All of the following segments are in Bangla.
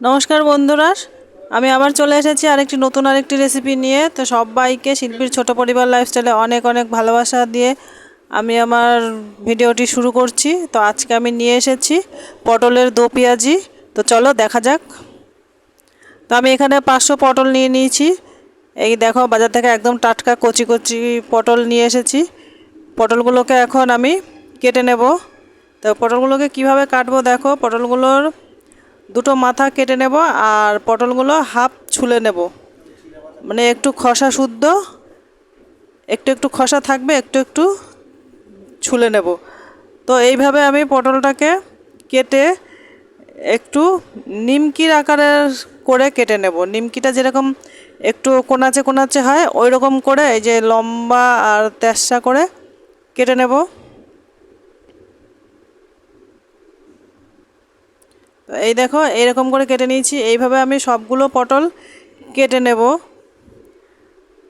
নমস্কার বন্ধুরা, আমি আবার চলে এসেছি আরেকটি নতুন আরেকটি রেসিপি নিয়ে। তো সবাইকে শিল্পীর ছোট পরিবার লাইফস্টাইলে অনেক অনেক ভালোবাসা দিয়ে আমি আমার ভিডিওটি শুরু করছি। তো আজকে আমি নিয়ে এসেছি পটলের দো পেঁয়াজি। তো চলো দেখা যাক। তো আমি এখানে পাঁচশো পটল নিয়ে নিয়েছি। এই দেখো, বাজার থেকে একদম টাটকা কচি কচি পটল নিয়ে এসেছি। পটলগুলোকে এখন আমি কেটে নেব। তো পটলগুলোকে কীভাবে কাটবো দেখো, পটলগুলোর দুটো মাথা কেটে নেব আর পটলগুলো হাফ ছুলে নেব। মানে একটু খসা শুদ্ধ, একটু একটু খসা থাকবে, একটু একটু ছুলে নেব। তো এইভাবে আমি পটলটাকে কেটে একটু নিমকির আকারের করে কেটে নেব। নিমকিটা যেরকম একটু কোনাচে কোনাচে হয় ওই রকম করে এই যে লম্বা আর তেসা করে কেটে নেব। তো এই দেখো এইরকম করে কেটে নিয়েছি। এইভাবে আমি সবগুলো পটল কেটে নেব।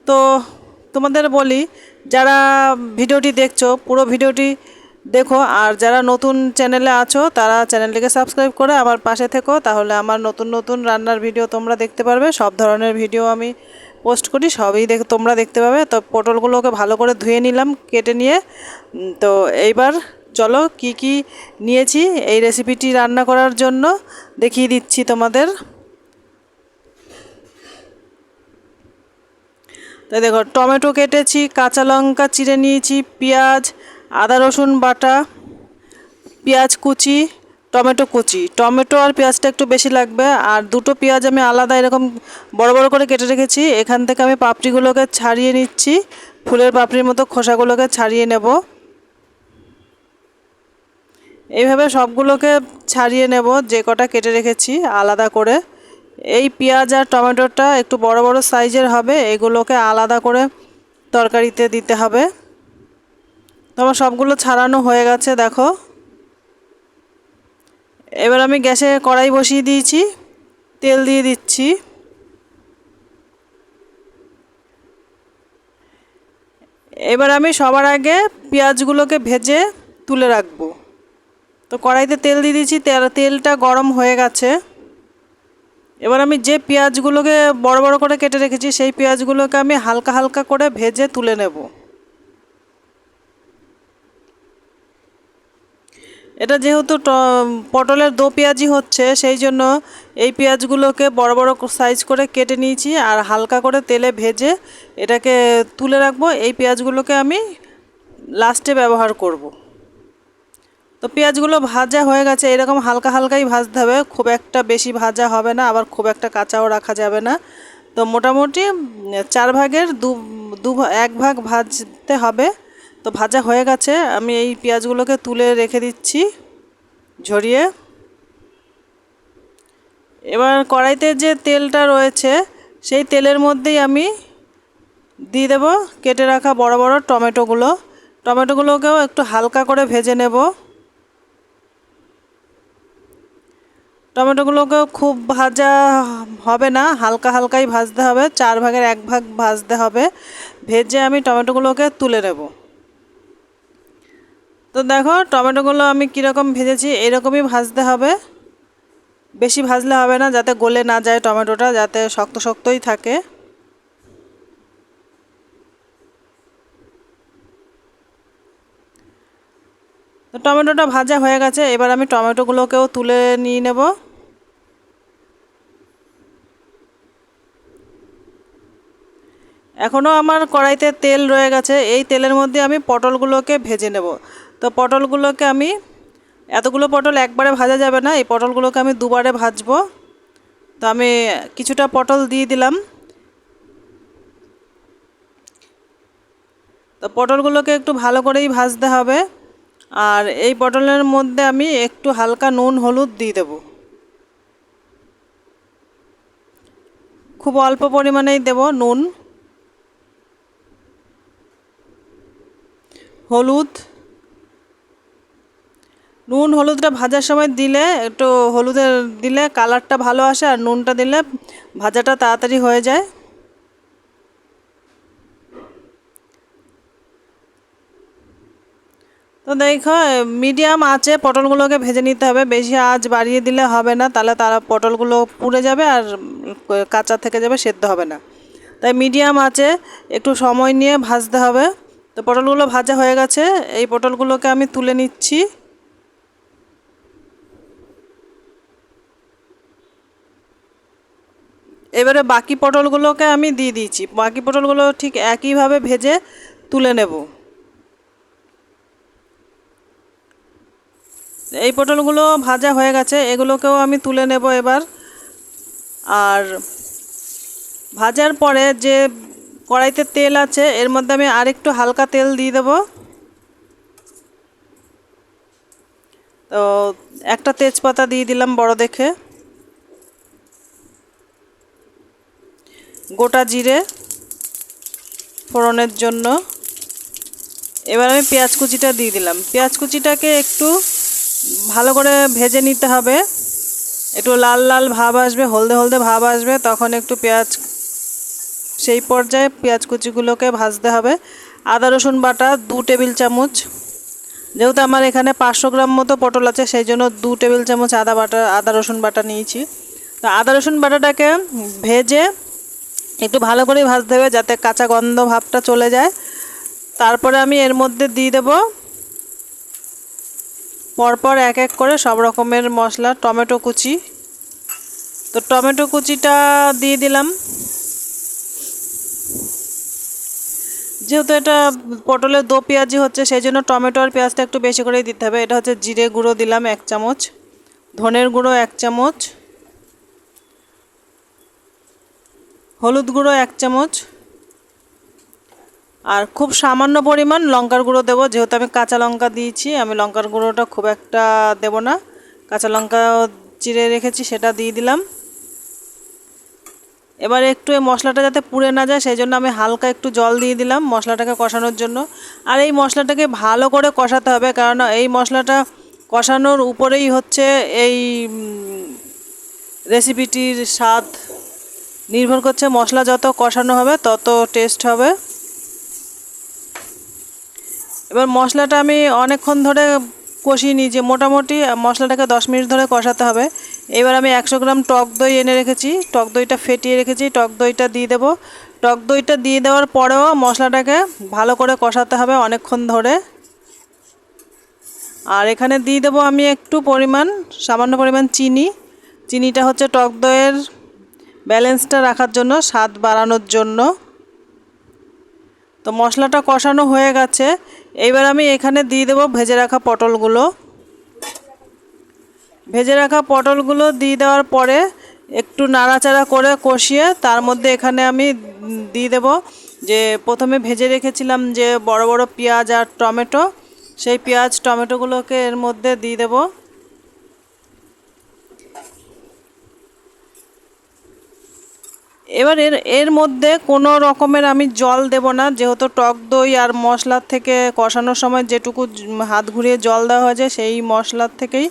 তো তোমাদের বলি, যারা ভিডিওটি দেখছ, পুরো ভিডিওটি দেখো, আর যারা নতুন চ্যানেলে আছো, তারা চ্যানেলটিকে সাবস্ক্রাইব করে আমার পাশে থেকো, তাহলে আমার নতুন নতুন রান্নার ভিডিও তোমরা দেখতে পারবে। সব ধরনের ভিডিও আমি পোস্ট করি, সবই দেখ, তোমরা দেখতে পাবে। তো পটলগুলোকে ভালো করে ধুয়ে নিলাম, কেটে নিয়ে। তো এইবার চলো কি কি নিয়েছি? এই রেসিপিটি রান্না করার জন্য দেখিয়ে দিচ্ছি তোমাদের। তাই দেখো, টমেটো কেটেছি, কাঁচা লঙ্কা চিড়ে নিয়েছি, পেঁয়াজ, আদা, রসুন বাটা, পেঁয়াজ কুচি, টমেটো কুচি। টমেটো আর পেঁয়াজটা একটু বেশি লাগবে, আর দুটো পেঁয়াজ আমি আলাদা এরকম বড় বড় করে কেটে রেখেছি। এখান থেকে আমি পাপড়িগুলোকে ছাড়িয়ে নিচ্ছি। ফুলের পাপড়ির মতো খোসাগুলোকে ছাড়িয়ে নেব। এইভাবে সবগুলোকে ছাড়িয়ে নেব, যে কটা কেটে রেখেছি আলাদা করে। এই পেঁয়াজ আর টমেটোটা একটু বড় বড় সাইজের হবে, এগুলোকে আলাদা করে তরকারিতে দিতে হবে। তোমার সবগুলো ছাড়ানো হয়ে গেছে, দেখো। এবার আমি গ্যাসে কড়াই বসিয়ে দিয়েছি, তেল দিয়ে দিচ্ছি। এবার আমি সবার আগে পেঁয়াজগুলোকে ভেজে তুলে রাখব। তো কড়াইতে তেল দিয়ে দিয়েছি, তেল, তেলটা গরম হয়ে গেছে। এবার আমি যে পেঁয়াজগুলোকে বড় বড় করে কেটে রেখেছি, সেই পেঁয়াজগুলোকে আমি হালকা হালকা করে ভেজে তুলে নেব। এটা যেহেতু পটলের দো পেঁয়াজি হচ্ছে, সেই জন্য এই পেঁয়াজগুলোকে বড় বড় সাইজ করে কেটে নিয়েছি আর হালকা করে তেলে ভেজে এটাকে তুলে রাখব। এই পেঁয়াজগুলোকে আমি লাস্টে ব্যবহার করব। তো পেঁয়াজগুলো ভাজা হয়ে গেছে, এরকম হালকা হালকাই ভাজতে হবে, খুব একটা বেশি ভাজা হবে না, আবার খুব একটা কাঁচাও রাখা যাবে না। তো মোটামুটি চার ভাগের দু দু এক ভাগ ভাজতে হবে। তো ভাজা হয়ে গেছে, আমি এই পেঁয়াজগুলোকে তুলে রেখে দিচ্ছি ঝরিয়ে। এবার কড়াইতে যে তেলটা রয়েছে, সেই তেলের মধ্যেই আমি দিয়ে দেবো কেটে রাখা বড় বড় টমেটোগুলো। টমেটোগুলোকেও একটু হালকা করে ভেজে নেব। টমেটোগুলোকেও খুব ভাজা হবে না, হালকা হালকাই ভাজতে হবে, চার ভাগের এক ভাগ ভাজতে হবে। ভেজে আমি টমেটোগুলোকে তুলে নেব। তো দেখো, টমেটোগুলো আমি কীরকম ভেজেছি, এরকমই ভাজতে হবে। বেশি ভাজলে হবে না, যাতে গলে না যায় টমেটোটা, যাতে শক্ত শক্তই থাকে। তো টমেটোটা ভাজা হয়ে গেছে, এবার আমি টমেটোগুলোকেও তুলে নিয়ে নেব। এখনও আমার কড়াইতে তেল রয়ে গেছে। এই তেলের মধ্যে আমি পটলগুলোকে ভেজে নেব। তো পটলগুলোকে আমি, এতগুলো পটল একবারে ভাজা যাবে না, এই পটলগুলোকে আমি দুবারে ভাজবো। তো আমি কিছুটা পটল দিয়ে দিলাম। তো পটলগুলোকে একটু ভালো করেই ভাজতে হবে। আর এই পটলের মধ্যে আমি একটু হালকা নুন, হলুদ দিয়ে দেব। খুব অল্প পরিমাণেই দেব নুন। হলুদ। নুন হলুদটা ভাজার সময় দিলে, একটু হলুদের দিলে কালারটা ভালো আসে আর নুনটা দিলে ভাজাটা তাড়াতাড়ি হয়ে যায়। তো দেখো, মিডিয়াম আঁচে পটলগুলোকে ভেজে নিতে হবে। বেশি আঁচ বাড়িয়ে দিলে হবে না, তাহলে তারা পটলগুলো পুড়ে যাবে আর কাঁচা থেকে যাবে, সেদ্ধ হবে না। তাই মিডিয়াম আঁচে একটু সময় নিয়ে ভাজতে হবে। তো পটলগুলো ভাজা হয়ে গেছে। এই পটলগুলোকে আমি তুলে নিচ্ছি। এবারে বাকি পটলগুলোকে আমি দিয়ে দিয়েছি বাকি পটলগুলো ঠিক একইভাবে ভেজে তুলে নেব। এই পটলগুলো ভাজা হয়ে গেছে, এগুলোকেও আমি তুলে নেব এবার। আর ভাজার পরে যে কড়াইতে তেল আছে, এর মধ্যে আমি আরেকটু হালকা তেল দিয়ে দেব। তো একটা তেজপাতা দিয়ে দিলাম বড় দেখে। গোটা জিরে ফোড়নের জন্য। এবার আমি পেঁয়াজ কুচিটা দিয়ে দিলাম। পেঁয়াজ কুচিটাকে একটু ভালো করে ভেজে নিতে হবে। একটু লাল লাল ভাব আসবে, হলদে হলদে ভাব আসবে, তখন একটু পেঁয়াজ সেই পর্যায়ে পেঁয়াজ কুচিগুলোকে ভাজতে হবে। আদা, রসুন বাটা, দু টেবিল চামচ। যেহেতু আমার এখানে পাঁচশো গ্রাম মতো পটল আছে, সেই জন্য দু টেবিল চামচ আদা বাটা, আদা, রসুন বাটা নিয়েছি। তো আদা, রসুন বাটাটাকে ভেজে একটু ভালো করে ভাজতে হবে যাতে কাঁচা গন্ধ ভাবটা চলে যায়। তারপরে আমি এর মধ্যে দিয়ে দেব পরপর এক এক করে সব রকমের মশলা, টমেটো কুচি। তো টমেটো কুচিটা দিয়ে দিলাম। যেহেতু এটা পটলের দো পেঁয়াজি হচ্ছে, সেই জন্য টমেটো আর পেঁয়াজটা একটু বেশি করেই দিতে হবে। এটা হচ্ছে জিরে গুঁড়ো দিলাম এক চামচ, ধনের গুঁড়ো এক চামচ, হলুদ গুঁড়ো এক চামচ, আর খুব সামান্য পরিমাণ লঙ্কার গুঁড়ো দেবো। যেহেতু আমি কাঁচা লঙ্কা দিয়েছি, আমি লঙ্কার গুঁড়োটা খুব একটা দেব না। কাঁচা লঙ্কা চিড়ে রেখেছি, সেটা দিয়ে দিলাম। এবার একটু এই মশলাটা যাতে পুড়ে না যায়, সেই জন্য আমি হালকা একটু জল দিয়ে দিলাম মশলাটাকে কষানোর জন্য। আর এই মশলাটাকে ভালো করে কষাতে হবে কারণ এই মশলাটা কষানোর উপরেই হচ্ছে এই রেসিপিটির স্বাদ নির্ভর করছে। মশলা যত কষানো হবে, তত টেস্ট হবে। এবার মশলাটা আমি অনেকক্ষণ ধরে কষিয়ে যে মোটামুটি মশলাটাকে দশ মিনিট ধরে কষাতে হবে। এবার আমি একশো গ্রাম টক দই এনে রেখেছি। টক দইটা ফেটিয়ে রেখেছি। টক দইটা দিয়ে দেবো। টক দইটা দিয়ে দেওয়ার পরেও মশলাটাকে ভালো করে কষাতে হবে অনেকক্ষণ ধরে। আর এখানে দিয়ে দেবো আমি একটু পরিমাণ, সামান্য পরিমাণ চিনি। চিনিটা হচ্ছে টক দইয়ের ব্যালেন্সটা রাখার জন্য, স্বাদ বাড়ানোর জন্য। তো মশলাটা কষানো হয়ে গেছে। এইবার আমি এখানে দিয়ে দেবো ভেজে রাখা পটলগুলো। ভেজে রাখা পটলগুলো দিয়ে দেওয়ার পরে একটু নাড়াচাড়া করে কষিয়ে তার মধ্যে এখানে আমি দিয়ে দেব যে প্রথমে ভেজে রেখেছিলাম যে বড় বড় পেঁয়াজ আর টমেটো, সেই পেঁয়াজ টমেটোগুলোকে এর মধ্যে দিয়ে দেবো। এবার এর এর মধ্যে কোনো রকমের আমি জল দেব না, যেহেতু টক দই আর মশলার থেকে কষানোর সময় যেটুকু হাত ঘুরিয়ে জল দেওয়া হয়েছে, সেই মশলার থেকেই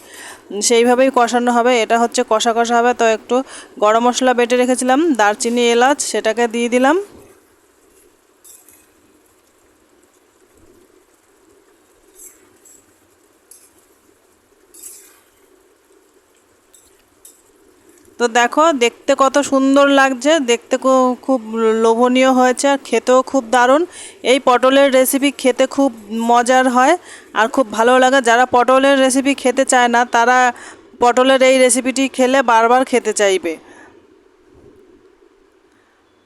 সেইভাবেই কষানো হবে। এটা হচ্ছে কষা কষা হবে। তো একটু গরম মশলা বেটে রেখেছিলাম। দারচিনি, এলাচ, সেটাকে দিয়ে দিলাম। তো দেখো, দেখতে কত সুন্দর লাগছে, দেখতে খুব লোভনীয় হয়েছে আর খেতেও খুব দারুণ। এই পটলের রেসিপি খেতে খুব মজার হয় আর খুব ভালো লাগে। যারা পটলের রেসিপি খেতে চায় না, তারা পটলের এই রেসিপিটি খেলে বারবার খেতে চাইবে।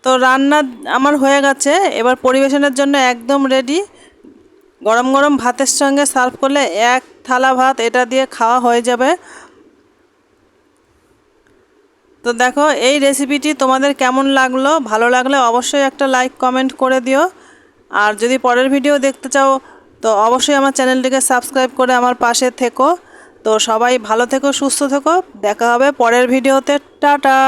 তো রান্না আমার হয়ে গেছে, এবার পরিবেশনের জন্য একদম রেডি গরম গরম ভাতের সঙ্গে সার্ভ করলে এক থালা ভাত, এটা দিয়ে খাওয়া হয়ে যাবে। তো দেখো, এই রেসিপিটি তোমাদের কেমন লাগল? ভালো লাগলে অবশ্যই একটা লাইক কমেন্ট করে দিও। আর যদি পরের ভিডিও দেখতে চাও, তো অবশ্যই আমার চ্যানেলটিকে সাবস্ক্রাইব করে আমার পাশে থেকো। তো সবাই ভালো থেকো, সুস্থ থেকো। দেখা হবে পরের ভিডিওতে টাটা!